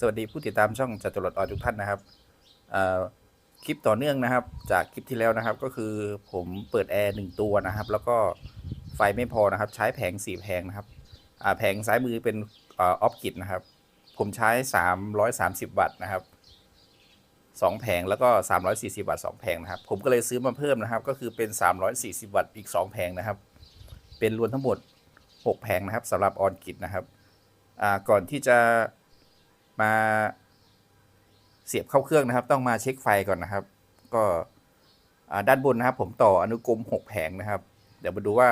สวัสดีผู้ติดตามช่องจัตุรัสออนทุกท่านนะครับคลิปต่อเนื่องนะครับ จากคลิปที่แล้วนะครับ ก็คือผมเปิดแอร์หนึ่งตัวนะครับ แล้วก็ไฟไม่พอนะครับ ใช้แผงสี่แผงนะครับแผงซ้ายมือเป็นออฟกิดนะครับ ผมใช้330วัตต์นะครับสองแผงแล้วก็340วัตต์สองแผงนะครับ ผมก็เลยซื้อมาเพิ่มนะครับ ก็คือเป็น340วัตต์อีก2แผงนะครับ เป็นรวมทั้งหมด6แผงนะครับสำหรับออนกิดนะครับก่อนที่จะ มาเสียบเข้าเครื่องนะครับ ต้องมาเช็คไฟก่อนนะครับ ก็ด้านบนนะครับ ผมต่ออนุกรม 6 แผงนะครับ เดี๋ยวมาดูว่า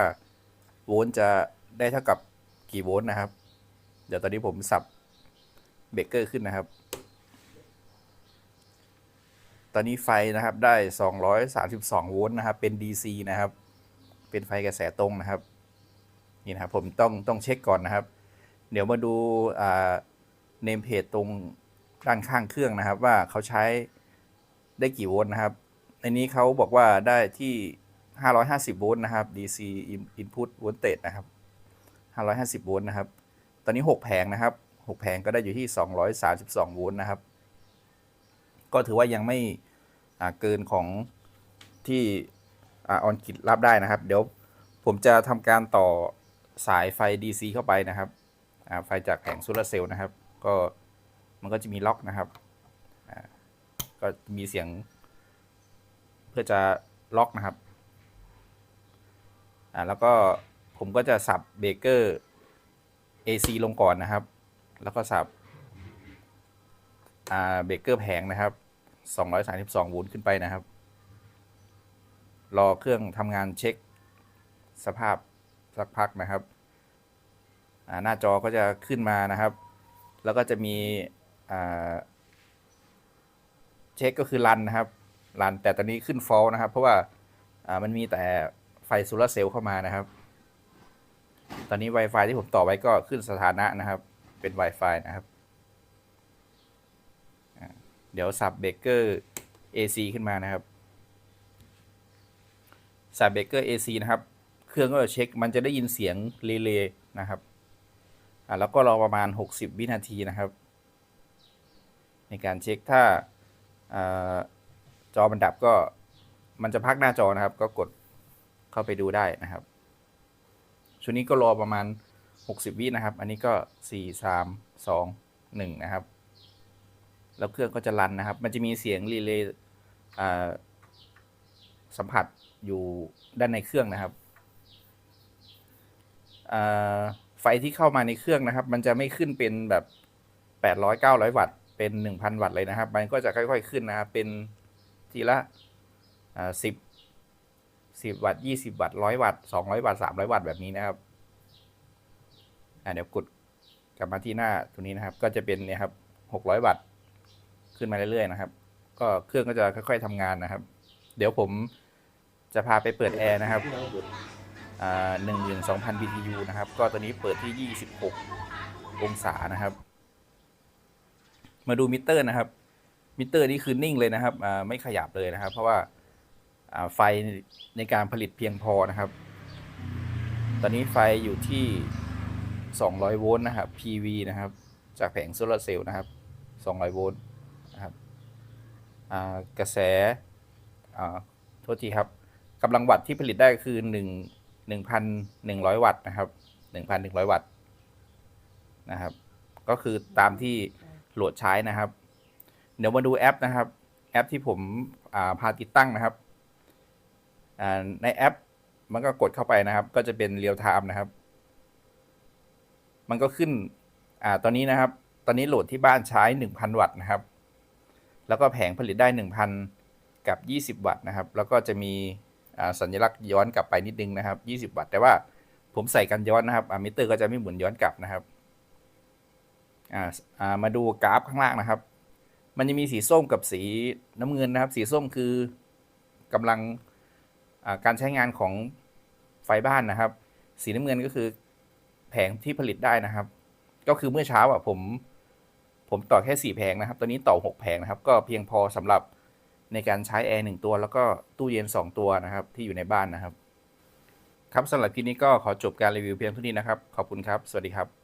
โวลต์จะได้เท่ากับกี่โวลต์นะครับ เดี๋ยวตอนนี้ผมสับเบรกเกอร์ขึ้นนะครับ ตอนนี้ไฟนะครับได้ 232 โวลต์นะครับ เป็น DC นะครับ เป็นไฟกระแสตรงนะครับ นี่นะครับผมต้องต้องเช็คก่อนนะครับ เดี๋ยวมาดูอ่า เนมเพจตรงด้านข้างเครื่องนะครับ ว่าเขาใช้ได้กี่โวลต์นะครับ ในนี้เขาบอกว่าได้ที่ 550 โวลต์นะครับ DC input voltage นะครับ 550 โวลต์นะครับ ตอนนี้ 6 แผงนะครับ 6 แผงก็ได้อยู่ที่ 232 โวลต์นะครับ ก็ถือว่ายังไม่เกินของที่ออนกิดรับได้นะครับ เดี๋ยวผมจะทำการต่อสายไฟ DC เข้าไปนะครับไฟจากแผงโซลาเซลล์นะครับ ก็มันก็จะมีล็อกนะครับก็มีเสียง เพื่อจะล็อกนะครับอ่าแล้วก็ผมก็จะสับเบเกอร์ AC ลงก่อนนะครับ แล้วก็สับอ่าเบเกอร์แผงนะครับ 232โวลต์ขึ้นไปนะครับ รอเครื่องทำงานเช็คสภาพสักพักนะครับหน้าจอก็จะขึ้นมานะครับ แล้วก็จะมีเช็คก็คือรันนะครับรันแต่ตอนนี้ขึ้นฟอลนะครับ เพราะว่ามันมีแต่ไฟโซลาเซลล์เข้ามานะครับ ตอนนี้ Wi-Fi ที่ผมต่อไว้ก็ขึ้นสถานะนะครับ เป็น Wi-Fi นะครับเดี๋ยวสับเบเกอร์ AC ขึ้นมานะครับสับเบเกอร์ AC นะครับ เครื่องก็จะเช็ค มันจะได้ยินเสียงเรเลย์นะครับ อ่าแล้วก็รอประมาณ 60 วินาทีนะครับ ในการเช็คถ้าอาจอมันดับก็มันจะพักหน้าจอนะครับ ก็กดเข้าไปดูได้นะครับชุดนี้ก็รอประมาณ 60 วินะครับ อันนี้ก็ 4 3 2 1 นะครับ แล้วเครื่องก็จะรันนะครับ มันจะมีเสียงรีเลย์สัมผัสอยู่ด้านในเครื่องนะครับอ่า ไฟที่เข้ามาในเครื่องนะครับ มันจะไม่ขึ้นเป็นแบบ800 900วัตต์เป็น1,000วัตต์เลยนะครับ มันก็จะค่อย ๆขึ้นนะครับเป็นทีละอ่า10 10วัตต์20วัตต์100วัตต์200วัตต์300วัตต์แบบนี้นะครับอ่าเดี๋ยวกดกลับมาที่หน้าตัวนี้นะครับ ก็จะเป็นเนี่ยครับ600วัตต์ขึ้นมาเรื่อยๆนะครับ ก็เครื่องก็จะค่อย ๆทำงานนะครับ เดี๋ยวผมจะพาไปเปิดแอร์นะครับ หนึ่งหมื่นสองพัน BTU นะครับ ก็ตัวนี้เปิดที่26องศานะครับ มาดูมิเตอร์นะครับ มิเตอร์นี่คือนิ่งเลยนะครับอ่าไม่ขยับเลยนะครับ เพราะว่าไฟในการผลิตเพียงพอนะครับ ตอนนี้ไฟอยู่ที่ 200 โวลต์นะครับ PV นะครับ จากแผงโซลาร์เซลล์นะครับ 200 โวลต์นะครับกระแสโทษทีครับกำลังวัตต์ที่ผลิตได้คือ 1 1,100 วัตต์นะครับ 1,100 วัตต์นะครับ ก็คือตามที่โหลดใช้นะครับ เดี๋ยวมาดูแอปนะครับ แอปที่ผมาพาติดตั้งนะครับ ในแอปมันก็กดเข้าไปนะครับ ก็จะเป็นเรียลไทม์นะครับ มันก็ขึ้นอ่าตอนนี้นะครับ ตอนนี้โหลดที่บ้านใช้ 1,000 วัตต์นะครับ แล้วก็แผงผลิตได้ 1,000 กับ 20 วัตต์นะครับ แล้วก็จะมี สัญลักษณ์ย้อนกลับไปนิดนึงนะครับ 20 วัตต์ แต่ว่าผมใส่กันย้อนนะครับมิเตอร์ก็จะไม่หมุนย้อนกลับนะครับมาดูกราฟข้างล่างนะครับ มันจะมีสีส้มกับสีน้ำเงินนะครับ สีส้มคือกำลังการใช้งานของไฟบ้านนะครับ สีน้ำเงินก็คือแผงที่ผลิตได้นะครับ ก็คือเมื่อเช้าอะผม ผมต่อแค่สี่แผงนะครับ ตอนนี้ต่อหกแผงนะครับ ก็เพียงพอสำหรับ ในการใช้แอร์หนึ่งตัว แล้วก็ตู้เย็นสองตัวนะครับที่อยู่ในบ้านนะครับ ครับสำหรับคลิปนี้ก็ขอจบการรีวิวเพียงเท่านี้นะครับ ขอบคุณครับ สวัสดีครับ